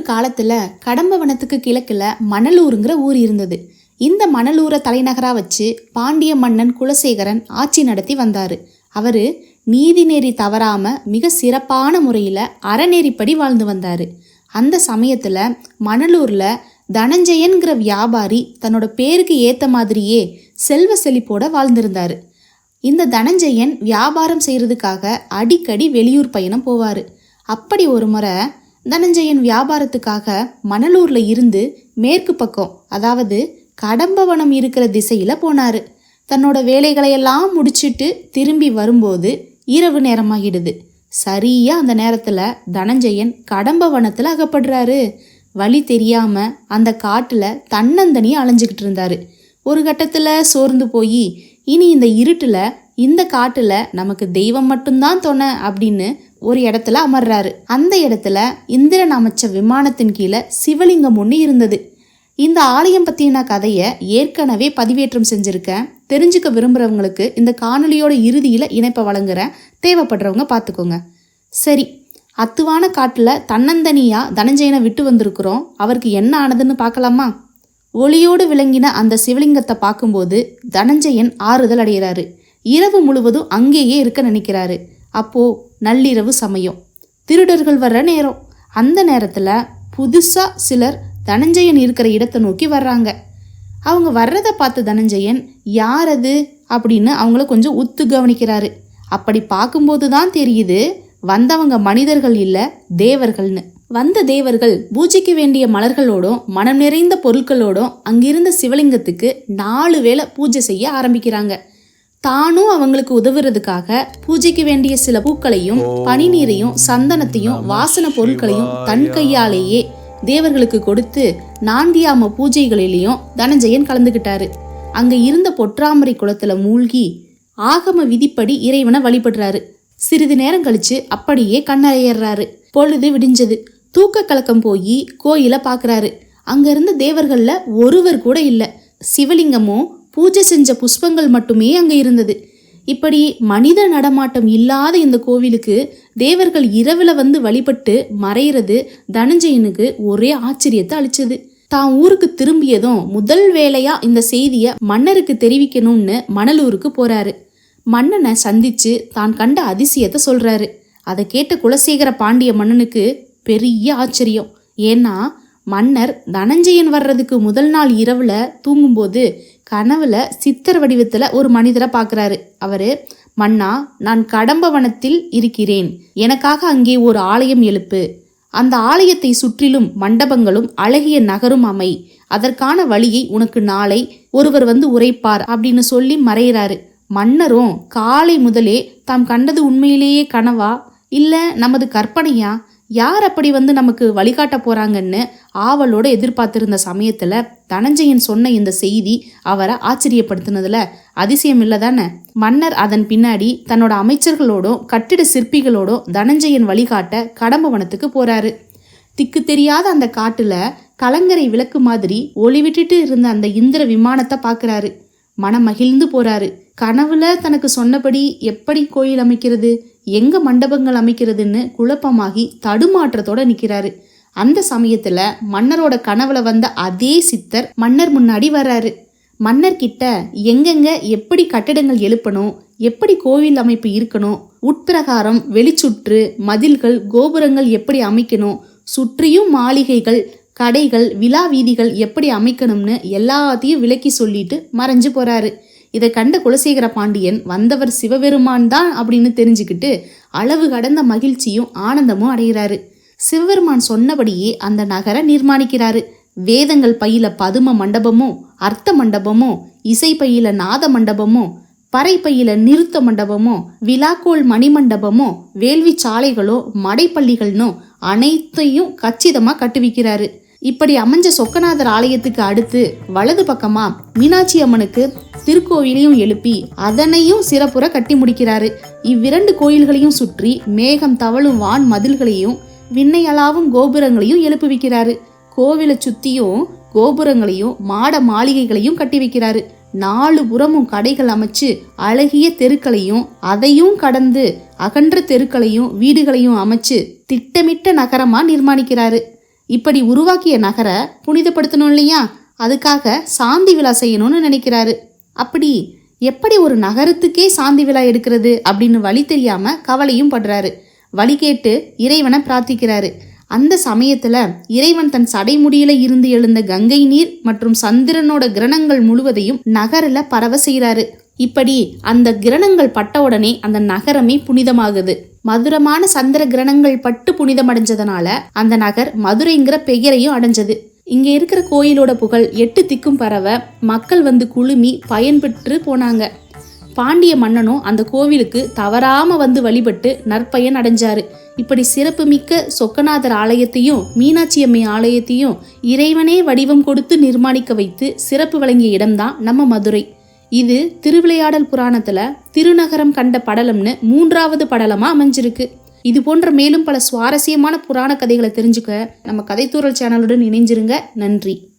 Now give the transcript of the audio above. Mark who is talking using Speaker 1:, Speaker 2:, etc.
Speaker 1: ஒரு காலத்துல கடம்பவனத்துக்கு கிழக்கில் மணலூருங்கிற ஊர் இருந்தது. இந்த மணலூரை தலைநகராக வச்சு பாண்டிய மன்னன் குலசேகரன் ஆட்சி நடத்தி வந்தார். அவர் நீதிநெறி தவறாமல் மிக சிறப்பான முறையில் அறநெறிப்படி வாழ்ந்து வந்தார். அந்த சமயத்தில் மணலூரில் தனஞ்சயன்கிற வியாபாரி தன்னோட பேருக்கு ஏற்ற மாதிரியே செல்வ செழிப்போட வாழ்ந்திருந்தார். இந்த தனஞ்சயன் வியாபாரம் செய்கிறதுக்காக அடிக்கடி வெளியூர் பயணம் போவார். அப்படி ஒரு முறை தனஞ்சயன் வியாபாரத்துக்காக மணலூர்ல இருந்து மேற்கு பக்கம் அதாவது கடம்பவனம் இருக்கிற திசையில போனாரு. தன்னோட வேலைகளையெல்லாம் முடிச்சிட்டு திரும்பி வரும்போது இரவு நேரமாகிடுது. சரியா அந்த நேரத்துல தனஞ்சயன் கடம்பவனத்துல அகப்படுறாரு. வழி தெரியாம அந்த காட்டுல தன்னந்தனியா அலைஞ்சுக்கிட்டு இருந்தாரு. ஒரு கட்டத்துல சோர்ந்து போய் இனி இந்த இருட்டுல இந்த காட்டுல நமக்கு தெய்வம் மட்டும்தான் துணை அப்படின்னு ஒரு இடத்துல அமர்றாரு. அந்த இடத்துல இந்திரன் அமைச்ச விமானத்தின் கீழே சிவலிங்கம் ஒன்று இருந்தது. இந்த ஆலயம் பற்றின கதையை ஏற்கனவே பதிவேற்றம் செஞ்சுருக்கேன் தெரிஞ்சுக்க விரும்புகிறவங்களுக்கு இந்த காணொலியோட இறுதியில் இணைப்பை வழங்குறேன் தேவைப்படுறவங்க பார்த்துக்கோங்க சரி அத்துவான காட்டில் தன்னந்தனியாக தனஞ்சயனை விட்டு வந்திருக்கிறோம். அவருக்கு என்ன ஆனதுன்னு பார்க்கலாமா ஒளியோடு விளங்கின அந்த சிவலிங்கத்தை பார்க்கும்போது தனஞ்சயன் ஆறுதல் அடைகிறாரு. இரவு முழுவதும் அங்கேயே இருக்க நினைக்கிறாரு. அப்போது நள்ளிரவு சமயம். திருடர்கள் வர்ற நேரம். அந்த நேரத்தில் புதுசாக சிலர் தனஞ்சயன் இருக்கிற இடத்தை நோக்கி வர்றாங்க. அவங்க வர்றதை பார்த்த தனஞ்சயன் யார் அது? அப்படின்னு அவங்கள கொஞ்சம் உத்து கவனிக்கிறாரு. அப்படி பார்க்கும்போது தான் தெரியுது வந்தவங்க மனிதர்கள் இல்லை தேவர்கள்னு. வந்த தேவர்கள் பூஜைக்கு வேண்டிய மலர்களோடும் மனம் நிறைந்த பொருட்களோடும் அங்கிருந்த சிவலிங்கத்துக்கு நாலு வேளை பூஜை செய்ய ஆரம்பிக்கிறாங்க. தானும் அவங்களுக்கு உதவுறதுக்காக பூஜைக்கு வேண்டிய சில பூக்களையும் பனிநீரையும் சந்தனத்தையும் வாசன பொருட்களையும் தன் கையாலேயே தேவர்களுக்கு கொடுத்து நாந்தியாம பூஜைகளிலையும் தனஞ்சயன் கலந்துக்கிட்டாரு அங்க இருந்த பொற்றாமரை குளத்துல மூழ்கி ஆகம விதிப்படி இறைவனை வழிபடுறாரு. சிறிது நேரம் கழிச்சு அப்படியே கண்ணறையிடுறாரு பொழுது விடிஞ்சது. தூக்க கலக்கம் போய் கோயிலை பார்க்கறாரு அங்க இருந்த தேவர்கள்ல ஒருவர் கூட இல்ல. சிவலிங்கமும் பூஜை செஞ்ச புஷ்பங்கள் மட்டுமே அங்கே இருந்தது. இப்படி மனித நடமாட்டம் இல்லாத இந்த கோவிலுக்கு தேவர்கள் இரவில் வந்து வழிபட்டு மறையிறது தனஞ்சயனுக்கு ஒரே ஆச்சரியத்தை அளிச்சது. தான் ஊருக்கு திரும்பியதும் முதல் வேலையா இந்த செய்தியை மன்னருக்கு தெரிவிக்கணும்னு மணலூருக்கு போறாரு. மன்னனை சந்திச்சு தான் கண்ட அதிசயத்தை சொல்றாரு. அதை கேட்ட குலசேகர பாண்டிய மன்னனுக்கு பெரிய ஆச்சரியம். ஏன்னா மன்னர் தனஞ்சயன் வர்றதுக்கு முதல் நாள் இரவுல தூங்கும்போது கனவுல சித்தர் வடிவத்துல ஒரு மனிதரை பார்க்குறாரு அவரு மன்னா நான் கடம்பவனத்தில் இருக்கிறேன். எனக்காக அங்கே ஒரு ஆலயம் எழுப்பு. அந்த ஆலயத்தை சுற்றிலும் மண்டபங்களும் அழகிய நகரும் அமை. அதற்கான வழியை உனக்கு நாளை ஒருவர் வந்து உரைப்பார் அப்படின்னு சொல்லி மறையிறாரு. மன்னரும் காலை முதலே தாம் கண்டது உண்மையிலேயே கனவா? இல்ல நமது கற்பனையா? யார் அப்படி வந்து நமக்கு வழிகாட்ட போறாங்கன்னு ஆவலோடு எதிர்பார்த்திருந்த சமயத்துல தனஞ்சயன் சொன்ன இந்த செய்தி அவரை ஆச்சரியப்படுத்தினதுல அதிசயம் இல்லை தானே மன்னர் அதன் பின்னாடி தன்னோட அமைச்சர்களோடும் கட்டிட சிற்பிகளோடும் தனஞ்சயன் வழிகாட்ட கடம்பவனத்துக்கு போறாரு. திக்கு தெரியாத அந்த காட்டுல கலங்கரை விளக்கு மாதிரி ஒளி விட்டுட்டு இருந்த அந்த இந்திர விமானத்தை பார்க்குறாரு மனம் மகிழ்ந்து போறாரு. கனவுல தனக்கு சொன்னபடி எப்படி கோயில் அமைக்கிறது? எங்க மண்டபங்கள் அமைக்கிறதுன்னு குழப்பமாகி தடுமாற்றத்தோட நிக்கிறாரு. அந்த சமயத்துல மன்னரோட கனவுல வந்த அதே சித்தர் மன்னர் முன்னாடி வர்றாரு. மன்னர் கிட்ட எங்கெங்க எப்படி கட்டடங்கள் எழுப்பணும் எப்படி கோவில் அமைப்பு இருக்கணும் உட்பிரகாரம் வெளிச்சுற்று மதில்கள் கோபுரங்கள் எப்படி அமைக்கணும் சுற்றியும் மாளிகைகள் கடைகள் விழா வீதிகள் எப்படி அமைக்கணும்னு எல்லாத்தையும் விளக்கி சொல்லிட்டு மறைஞ்சு போறாரு. இதை கண்ட குலசேகர பாண்டியன் வந்தவர் சிவபெருமான் தான் அப்படின்னு தெரிஞ்சுக்கிட்டு அளவு கடந்த மகிழ்ச்சியும் ஆனந்தமும் அடைகிறாரு. சிவபெருமான் சொன்னபடியே அந்த நகரை நிர்மாணிக்கிறாரு. வேதங்கள் பையில பதும மண்டபமும் அர்த்த மண்டபமும் இசை பையில நாத மண்டபமும் பறை பையில நிறுத்த மண்டபமும் விழாக்கோள் மணிமண்டபமோ வேள்வி சாலைகளோ மடைப்பள்ளிகள்னோ அனைத்தையும் கச்சிதமாக கட்டுவிக்கிறாரு. இப்படி அமைஞ்ச சொக்கநாதர் ஆலயத்துக்கு அடுத்து வலது பக்கமா மீனாட்சி அம்மனுக்கு திருக்கோவிலையும் எழுப்பி அதனையும் சிறப்புற கட்டி முடிக்கிறாரு. இவ்விரண்டு கோயில்களையும் சுற்றி மேகம் தவழும் வான் மதில்களையும் விண்ணையளாவும் கோபுரங்களையும் எழுப்புவிக்கிறாரு கோவிலை சுத்தியும் கோபுரங்களையும் மாட மாளிகைகளையும் கட்டி வைக்கிறாரு. நாலு புறமும் கடைகள் அமைச்சு அழகிய தெருக்களையும் அதையும் கடந்து அகன்ற தெருக்களையும் வீடுகளையும் அமைச்சு திட்டமிட்ட நகரமா நிர்மாணிக்கிறாரு. இப்படி உருவாக்கிய நகரை புனிதப்படுத்தணும் இல்லையா? அதுக்காக சாந்தி விழா செய்யணும்னு நினைக்கிறாரு. அப்படி எப்படி ஒரு நகரத்துக்கே சாந்தி விழா எடுக்கிறது அப்படின்னு வழி தெரியாம கவலையும் படுறாரு. வழி கேட்டு இறைவனை பிரார்த்திக்கிறாரு. அந்த சமயத்துல இறைவன் தன் சடைமுடியில இருந்து எழுந்த கங்கை நீர் மற்றும் சந்திரனோட கிரணங்கள் முழுவதையும் நகரில் பரவ செய்கிறாரு இப்படி அந்த கிரணங்கள் பட்ட உடனே அந்த நகரமே புனிதமாகுது. மதுரமான சந்திர கிரணங்கள் பட்டு புனிதமடைஞ்சதுனால அந்த நகர் மதுரைங்கிற பெயரையும் அடைஞ்சது. இங்க இருக்கிற கோயிலோட புகழ் எட்டு திக்கும் பரவ மக்கள் வந்து குழுமி பயன்பெற்று போனாங்க. பாண்டிய மன்னனும் அந்த கோவிலுக்கு தவறாம வந்து வழிபட்டு நற்பயன் அடைஞ்சாரு. இப்படி சிறப்புமிக்க சொக்கநாதர் ஆலயத்தையும் மீனாட்சி அம்மை ஆலயத்தையும் இறைவனே வடிவம் கொடுத்து நிர்மாணிக்க வைத்து சிறப்பு வழங்கிய இடம்தான் நம்ம மதுரை. இது திருவிளையாடல் புராணத்துல திருநகரம் கண்ட படலம்னு மூன்றாவது படலமா அமைஞ்சிருக்கு. இது போன்ற மேலும் பல சுவாரஸ்யமான புராண கதைகளை தெரிஞ்சுக்க நம்ம கதைத்தூரல் சேனலுடன் இணைஞ்சிருங்க. நன்றி.